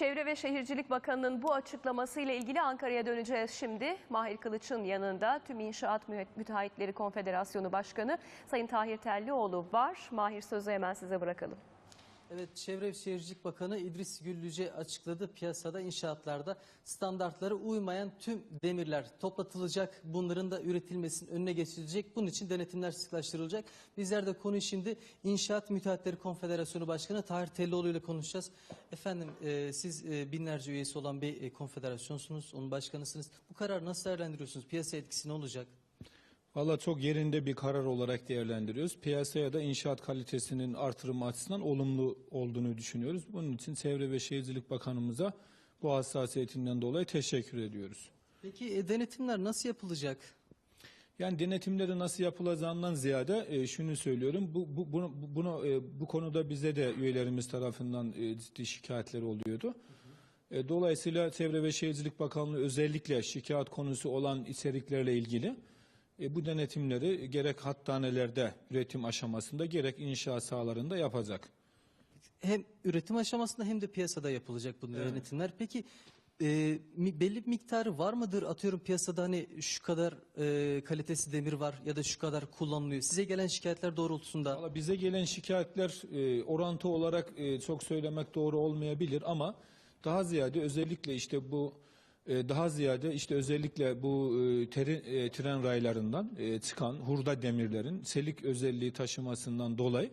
Çevre ve Şehircilik Bakanı'nın bu açıklamasıyla ilgili Ankara'ya döneceğiz şimdi. Mahir Kılıç'ın yanında Tüm İnşaat Müteahhitleri Konfederasyonu Başkanı Sayın Tahir Tellioğlu var. Mahir sözü hemen size bırakalım. Evet, Çevre Şehircilik Bakanı İdris Güllüce açıkladı. Piyasada inşaatlarda standartlara uymayan tüm demirler toplatılacak. Bunların da üretilmesinin önüne geçilecek. Bunun için denetimler sıklaştırılacak. Bizler de konuyu şimdi İnşaat Müteahhitleri Konfederasyonu Başkanı Tahir Tellioğlu ile konuşacağız. Efendim e, siz e, binlerce üyesi olan bir e, konfederasyonsunuz, onun başkanısınız. Bu kararı nasıl değerlendiriyorsunuz? Piyasa etkisi ne olacak? Valla çok yerinde bir karar olarak değerlendiriyoruz. Piyasaya da inşaat kalitesinin artırımı açısından olumlu olduğunu düşünüyoruz. Bunun için Çevre ve Şehircilik Bakanımıza bu hassasiyetinden dolayı teşekkür ediyoruz. Peki e, denetimler nasıl yapılacak? Yani denetimleri nasıl yapılacağından ziyade e, şunu söylüyorum. Bu, bu, bunu, bunu, e, bu konuda bize de üyelerimiz tarafından e, ciddi şikayetler oluyordu. E, dolayısıyla Çevre ve Şehircilik Bakanlığı özellikle şikayet konusu olan içeriklerle ilgili e, bu denetimleri gerek hattanelerde üretim aşamasında gerek inşaat sahalarında yapacak. hem üretim aşamasında hem de piyasada yapılacak bu denetimler. Peki e, belli bir miktarı var mıdır? Atıyorum piyasada hani şu kadar e, kalitesi demir var ya da şu kadar kullanılıyor. Size gelen şikayetler doğrultusunda Valla bize gelen şikayetler e, orantı olarak e, çok söylemek doğru olmayabilir ama daha ziyade özellikle işte bu daha ziyade işte özellikle bu e, teri- e, tren raylarından e, çıkan hurda demirlerin selik özelliği taşımasından dolayı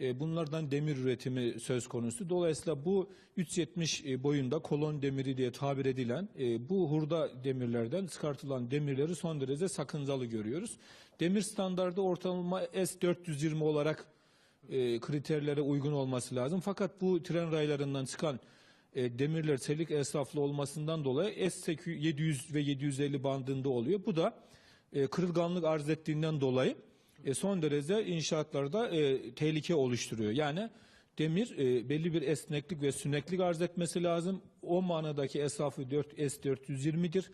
e, bunlardan demir üretimi söz konusu. Dolayısıyla bu 3.70 e, boyunda kolon demiri diye tabir edilen e, bu hurda demirlerden çıkartılan demirleri son derece sakıncalı görüyoruz. Demir standardı ortalama S420 olarak e, kriterlere uygun olması lazım. Fakat bu tren raylarından çıkan e, demirler çelik esraflı olmasından dolayı S700 ve 750 bandında oluyor. Bu da e, kırılganlık arz ettiğinden dolayı e, son derece inşaatlarda tehlike oluşturuyor. Yani demir belli bir esneklik ve süneklik arz etmesi lazım. O manadaki esrafı 4 S420'dir.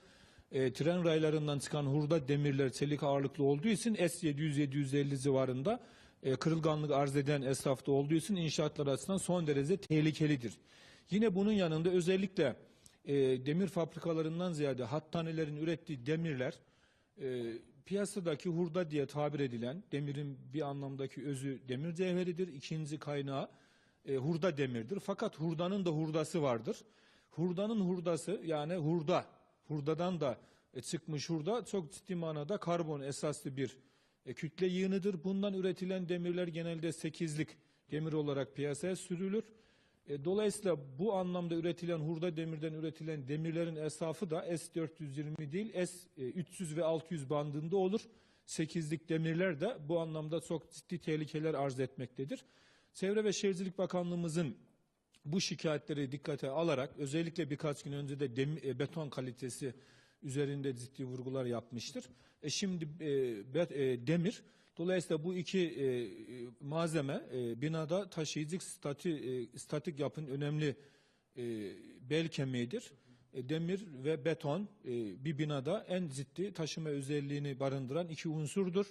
E, tren raylarından çıkan hurda demirler çelik ağırlıklı olduğu için S700-750 civarında e, kırılganlık arz eden esrafta olduğu için inşaatlar açısından son derece tehlikelidir. Yine bunun yanında özellikle e, demir fabrikalarından ziyade hattanelerin ürettiği demirler e, piyasadaki hurda diye tabir edilen demirin bir anlamdaki özü demir cevheridir. İkinci kaynağı e, hurda demirdir. Fakat hurdanın da hurdası vardır. Hurdanın hurdası yani hurda, hurdadan da e, çıkmış hurda çok ciddi manada karbon esaslı bir e, kütle yığınıdır. Bundan üretilen demirler genelde 8'lik demir olarak piyasaya sürülür. E, dolayısıyla bu anlamda üretilen hurda demirden üretilen demirlerin esafı da S420 değil S300 ve 600 bandında olur. 8'lik demirler de bu anlamda çok ciddi tehlikeler arz etmektedir. Çevre ve Şehircilik Bakanlığımızın bu şikayetleri dikkate alarak özellikle birkaç gün önce de dem- e, beton kalitesi üzerinde ciddi vurgular yapmıştır. E şimdi e, bet- e, demir dolayısıyla bu iki e, e, malzeme e, binada taşıyıcı stati, e, statik yapın önemli e, bel kemiğidir. E, demir ve beton e, bir binada en ciddi taşıma özelliğini barındıran iki unsurdur.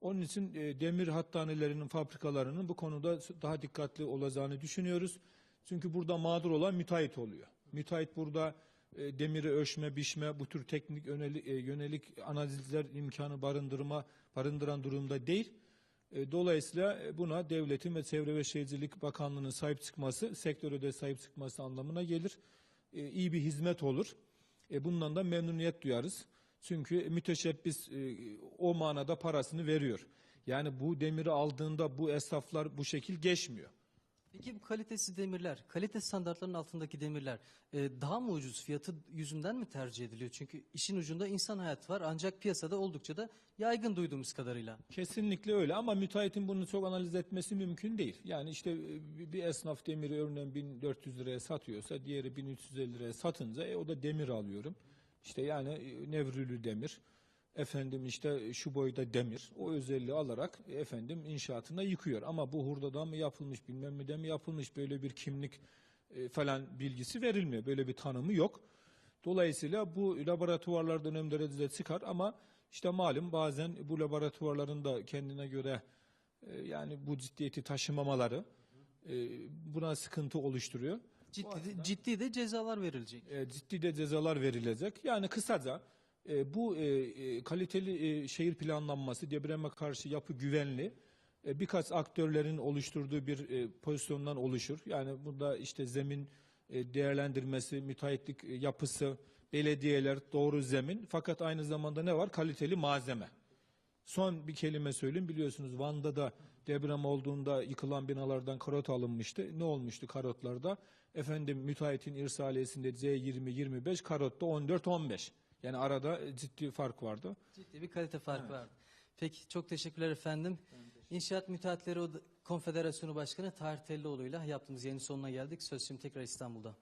Onun için e, demir hattanelerinin, fabrikalarının bu konuda daha dikkatli olacağını düşünüyoruz. Çünkü burada mağdur olan müteahhit oluyor. Müteahhit burada e, demiri ölçme, biçme, bu tür teknik yönelik, yönelik analizler imkanı barındırma, barındıran durumda değil. E, Dolayısıyla e, buna devletin ve Çevre ve Şehircilik Bakanlığı'nın sahip çıkması, sektöre de sahip çıkması anlamına gelir. E, iyi bir hizmet olur. E, bundan da memnuniyet duyarız. Çünkü müteşebbis e, o manada parasını veriyor. Yani bu demiri aldığında bu esnaflar bu şekil geçmiyor. Peki bu kalitesi demirler, kalite standartlarının altındaki demirler e, daha mı ucuz fiyatı yüzünden mi tercih ediliyor? Çünkü işin ucunda insan hayatı var ancak piyasada oldukça da yaygın duyduğumuz kadarıyla. Kesinlikle öyle ama müteahhitin bunu çok analiz etmesi mümkün değil. Yani işte e, bir- esnaf demiri örneğin 1400 liraya satıyorsa diğeri 1350 liraya satınca e, o da demir alıyorum. İşte yani e, nevrülü demir. Efendim işte şu boyda demir. O özelliği alarak efendim inşaatında yıkıyor. Ama bu hurdadan mı yapılmış bilmem ne de mi yapılmış böyle bir kimlik e, falan bilgisi verilmiyor. Böyle bir tanımı yok. Dolayısıyla bu laboratuvarlarda önemli derecede çıkar ama işte malum bazen bu laboratuvarların da kendine göre e, yani bu ciddiyeti taşımamaları e, buna sıkıntı oluşturuyor. Ciddi de, ciddi de cezalar verilecek. e, ciddi de cezalar verilecek. Yani kısaca e, bu e, kaliteli e, şehir planlanması, depreme karşı yapı güvenli e, birkaç aktörlerin oluşturduğu bir e, pozisyondan oluşur. Yani burada işte zemin e, değerlendirmesi, müteahhitlik e, yapısı, belediyeler, doğru zemin fakat aynı zamanda ne var? Kaliteli malzeme. Son bir kelime söyleyeyim. Biliyorsunuz Van'da da deprem olduğunda yıkılan binalardan karot alınmıştı. Ne olmuştu karotlarda? Efendim müteahhitin irsaliyesinde C20-25, karotta 14-15. Yani arada ciddi fark vardı. Ciddi bir kalite farkı var. Peki çok teşekkürler efendim. İnşaat Müteahhitleri Konfederasyonu Başkanı Tahir Tellioğlu'yla yaptığımız yayının sonuna geldik. Söz şimdi tekrar İstanbul'da.